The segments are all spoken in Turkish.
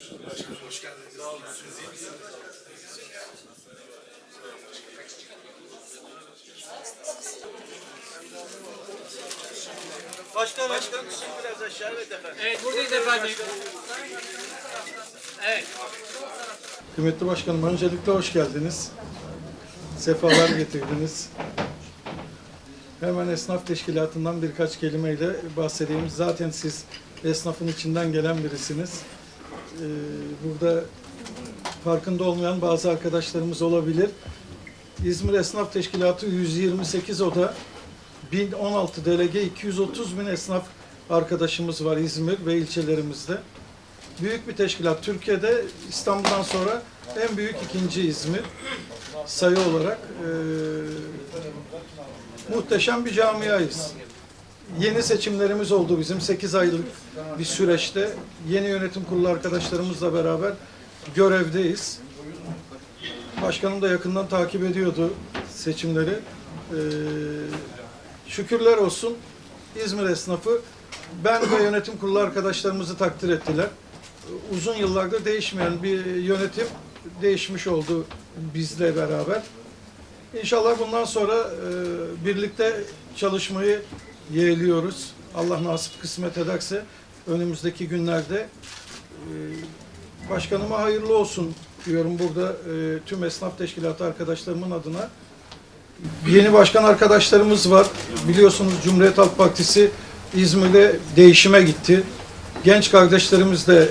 Başkanım hoş geldiniz. Sağ olun. iyi misiniz? Başkan, başkan biraz aşağı evet efendim. Evet buradayız efendim. Evet. Kıymetli Başkanım, öncelikle hoş geldiniz. Sefalar getirdiniz. Hemen esnaf teşkilatından birkaç kelimeyle bahsedeyim. Zaten siz esnafın içinden gelen birisiniz. Ee, burada farkında olmayan bazı arkadaşlarımız olabilir. İzmir Esnaf Teşkilatı 128 oda, 1016 delege, 230 bin esnaf arkadaşımız var İzmir ve ilçelerimizde. Büyük bir teşkilat. Türkiye'de İstanbul'dan sonra en büyük ikinci İzmir sayı olarak. Ee, muhteşem bir camiayız. Yeni seçimlerimiz oldu bizim 8 aylık bir süreçte. Yeni yönetim kurulu arkadaşlarımızla beraber görevdeyiz. Başkanım da yakından takip ediyordu seçimleri. Ee, şükürler olsun İzmir esnafı ben ve yönetim kurulu arkadaşlarımızı takdir ettiler. Uzun yıllardır değişmeyen bir yönetim değişmiş oldu bizle beraber. İnşallah bundan sonra e, birlikte çalışmayı yeğliyoruz. Allah nasip kısmet ederse önümüzdeki günlerde e, başkanıma hayırlı olsun diyorum burada e, tüm esnaf teşkilatı arkadaşlarımın adına. Yeni başkan arkadaşlarımız var. Biliyorsunuz Cumhuriyet Halk Partisi İzmir'de değişime gitti. Genç kardeşlerimiz de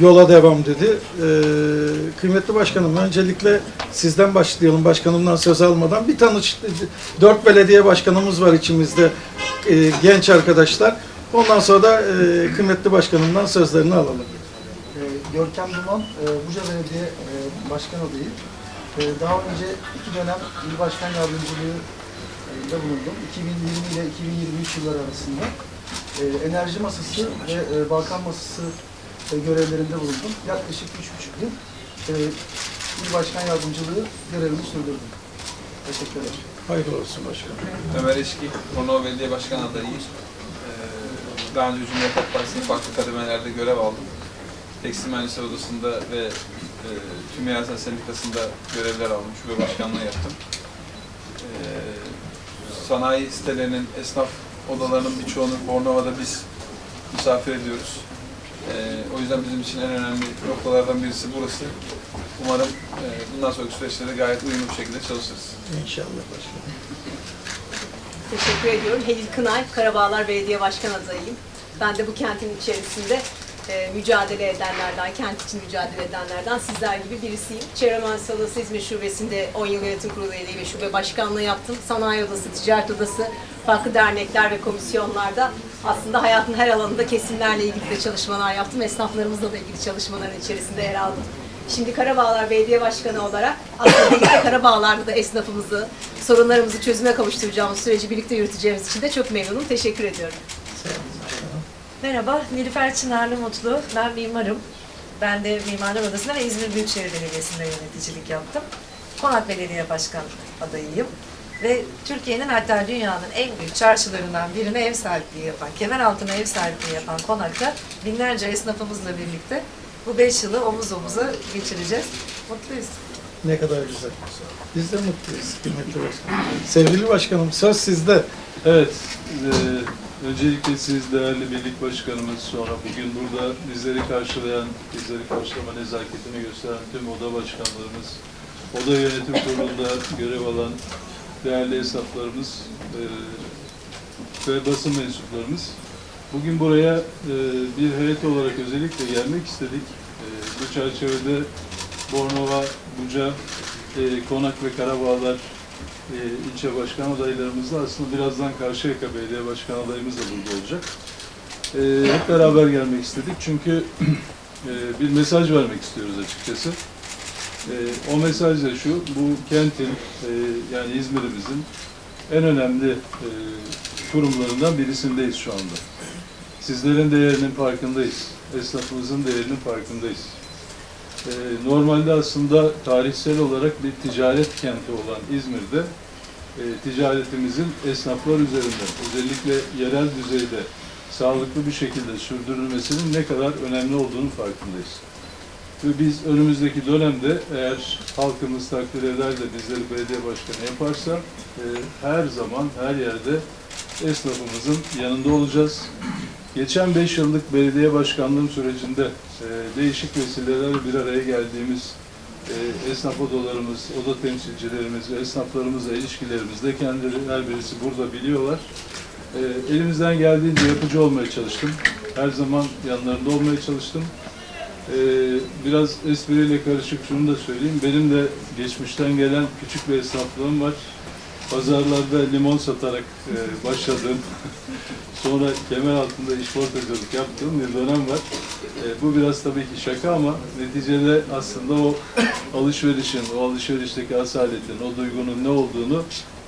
yola devam dedi. Ee, kıymetli başkanım öncelikle sizden başlayalım başkanımdan söz almadan. Bir tanış, dört belediye başkanımız var içimizde e, genç arkadaşlar. Ondan sonra da e, kıymetli başkanımdan sözlerini alalım. Ee, Görkem Duman, e, Buca Belediye e, Başkan adayı. E, Daha önce iki dönem il başkan yardımcılığı e, bulundum. 2020 ile 2023 yılları arasında. E, Enerji masası ve e, Balkan masası e, görevlerinde bulundum. Yaklaşık üç buçuk yıl e, il başkan yardımcılığı görevimi sürdürdüm. Teşekkür ederim. Hayırlı olsun başkanım. Ömer Eşki, Bornova Belediye Başkan adayıyım. Ee, Daha önce Cumhuriyet Halk Partisi'nin farklı kademelerde görev aldım. Tekstil Mühendisleri Odası'nda ve e, Tüm Yasen Sendikası'nda görevler aldım. Şube başkanlığı yaptım. Ee, Sanayi sitelerinin, esnaf odalarının birçoğunu Bornova'da biz misafir ediyoruz. Ee, o yüzden bizim için en önemli noktalardan birisi burası. Umarım e, bundan sonraki süreçte de gayet uyumlu bir şekilde çalışırız. İnşallah başkanım. Teşekkür ediyorum. Helil Kınay, Karabağlar Belediye Başkan adayıyım. Ben de bu kentin içerisinde e, mücadele edenlerden, kent için mücadele edenlerden sizler gibi birisiyim. Çevre Mühendisliği Odası İzmir Şubesi'nde 10 yıl yönetim kurulu üyeliği ve şube başkanlığı yaptım. Sanayi Odası, Ticaret Odası, farklı dernekler ve komisyonlarda aslında hayatın her alanında kesimlerle ilgili de çalışmalar yaptım. Esnaflarımızla da ilgili çalışmaların içerisinde yer aldım. Şimdi Karabağlar Belediye Başkanı olarak aslında birlikte Karabağlar'da da esnafımızı, sorunlarımızı çözüme kavuşturacağımız süreci birlikte yürüteceğimiz için de çok memnunum. Teşekkür ediyorum. Merhaba, Nilüfer Çınarlı Mutlu. Ben mimarım. Ben de Mimarlar Odası'nda ve İzmir Büyükşehir Belediyesi'nde yöneticilik yaptım. Konak Belediye Başkan adayıyım. Ve Türkiye'nin hatta dünyanın en büyük çarşılarından birine ev sahipliği yapan, kemer altına ev sahipliği yapan Konak'ta binlerce esnafımızla birlikte bu beş yılı omuz omuza geçireceğiz. Mutluyuz. Ne kadar güzel. Biz de mutluyuz kıymetli başkanım. Sevgili başkanım söz sizde. Evet, e, öncelikle siz değerli birlik başkanımız, sonra bugün burada bizleri karşılayan, bizleri karşılama nezaketini gösteren tüm oda başkanlarımız, oda yönetim kurulunda görev alan değerli esnaflarımız e, ve basın mensuplarımız. Bugün buraya e, bir heyet olarak özellikle gelmek istedik. E, bu çerçevede Bornova, Buca, e, Konak ve Karabağlar e, ilçe başkan adaylarımızla aslında birazdan Karşıyaka Belediye Başkan adayımız da burada olacak. E, hep beraber gelmek istedik çünkü e, bir mesaj vermek istiyoruz açıkçası. E, o mesaj da şu, bu kentin e, yani İzmir'imizin en önemli e, kurumlarından birisindeyiz şu anda. Sizlerin değerinin farkındayız. Esnafımızın değerinin farkındayız. Ee, normalde aslında tarihsel olarak bir ticaret kenti olan İzmir'de e, ticaretimizin esnaflar üzerinden özellikle yerel düzeyde sağlıklı bir şekilde sürdürülmesinin ne kadar önemli olduğunu farkındayız. Ve biz önümüzdeki dönemde eğer halkımız takdir eder de bizleri belediye başkanı yaparsa e, her zaman her yerde esnafımızın yanında olacağız. Geçen 5 yıllık belediye başkanlığım sürecinde e, değişik vesilelerle bir araya geldiğimiz e, esnaf odalarımız, oda temsilcilerimiz ve esnaflarımızla ilişkilerimizde kendileri her birisi burada biliyorlar. E, elimizden geldiğince yapıcı olmaya çalıştım. Her zaman yanlarında olmaya çalıştım. E, biraz espriyle karışık şunu da söyleyeyim. Benim de geçmişten gelen küçük bir esnaflığım var. Pazarlarda limon satarak e, başladığım, sonra kemer altında işportacılık yaptığım bir dönem var. E, bu biraz tabii ki şaka ama neticede aslında o alışverişin, o alışverişteki asaletin, o duygunun ne olduğunu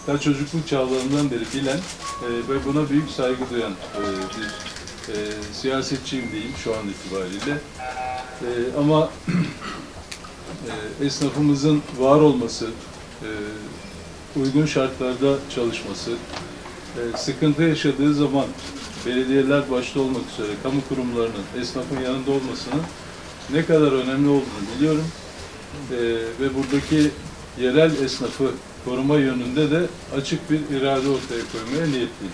ta çocukluk çağlarından beri bilen e, ve buna büyük saygı duyan e, bir e, siyasetçiyim diyeyim şu an itibariyle. E, ama e, esnafımızın var olması, e, uygun şartlarda çalışması, e, sıkıntı yaşadığı zaman belediyeler başta olmak üzere kamu kurumlarının esnafın yanında olmasının ne kadar önemli olduğunu biliyorum. E, ve buradaki yerel esnafı koruma yönünde de açık bir irade ortaya koymaya niyetliyim.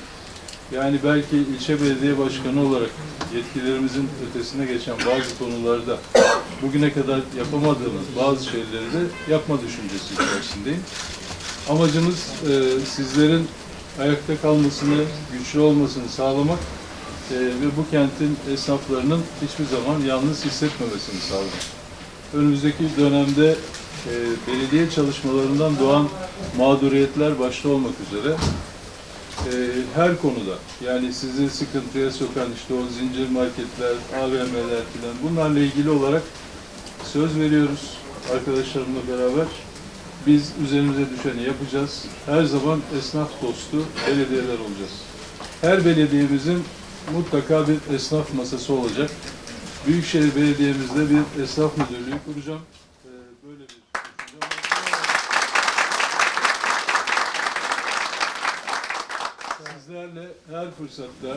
Yani belki ilçe belediye başkanı olarak yetkilerimizin ötesine geçen bazı konularda bugüne kadar yapamadığımız bazı şeyleri de yapma düşüncesi içerisindeyim. Amacımız e, sizlerin ayakta kalmasını, güçlü olmasını sağlamak e, ve bu kentin esnaflarının hiçbir zaman yalnız hissetmemesini sağlamak. Önümüzdeki dönemde e, belediye çalışmalarından doğan mağduriyetler başta olmak üzere e, her konuda yani sizi sıkıntıya sokan işte o zincir marketler, AVM'ler filan bunlarla ilgili olarak söz veriyoruz arkadaşlarımla beraber. Biz üzerimize düşeni yapacağız. Her zaman esnaf dostu belediyeler olacağız. Her belediyemizin mutlaka bir esnaf masası olacak. Büyükşehir Belediye'mizde bir esnaf müdürlüğü kuracağım. Ee, Böyle bir. Sizlerle her fırsatta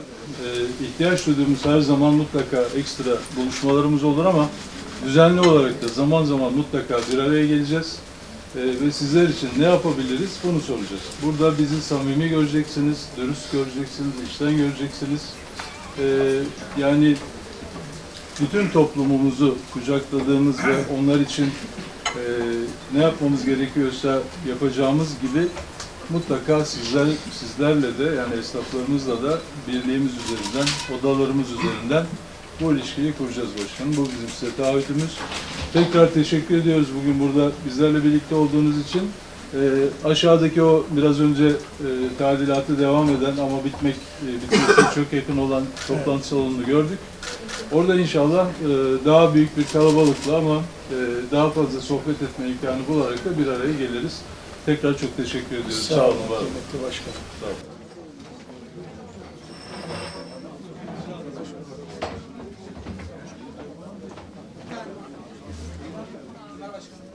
e, ihtiyaç duyduğumuz her zaman mutlaka ekstra buluşmalarımız olur ama düzenli olarak da zaman zaman mutlaka bir araya geleceğiz. E, ve sizler için ne yapabiliriz bunu soracağız. Burada bizi samimi göreceksiniz, dürüst göreceksiniz, içten göreceksiniz. E, yani bütün toplumumuzu kucakladığımız ve onlar için e, ne yapmamız gerekiyorsa yapacağımız gibi mutlaka sizler sizlerle de yani esnaflarımızla da birliğimiz üzerinden, odalarımız üzerinden bu ilişkiyi kuracağız başkanım. Bu bizim size taahhütümüz. Tekrar teşekkür ediyoruz bugün burada bizlerle birlikte olduğunuz için. Ee, aşağıdaki o biraz önce e, tadilatı devam eden ama bitmek e, bitmesine çok yakın olan toplantı salonunu gördük. Orada inşallah e, daha büyük bir kalabalıkla ama e, daha fazla sohbet etme imkanı bularak da bir araya geliriz. Tekrar çok teşekkür ediyoruz. Sağ olun. var olun. Kıymetli başkanım. Sağ olun.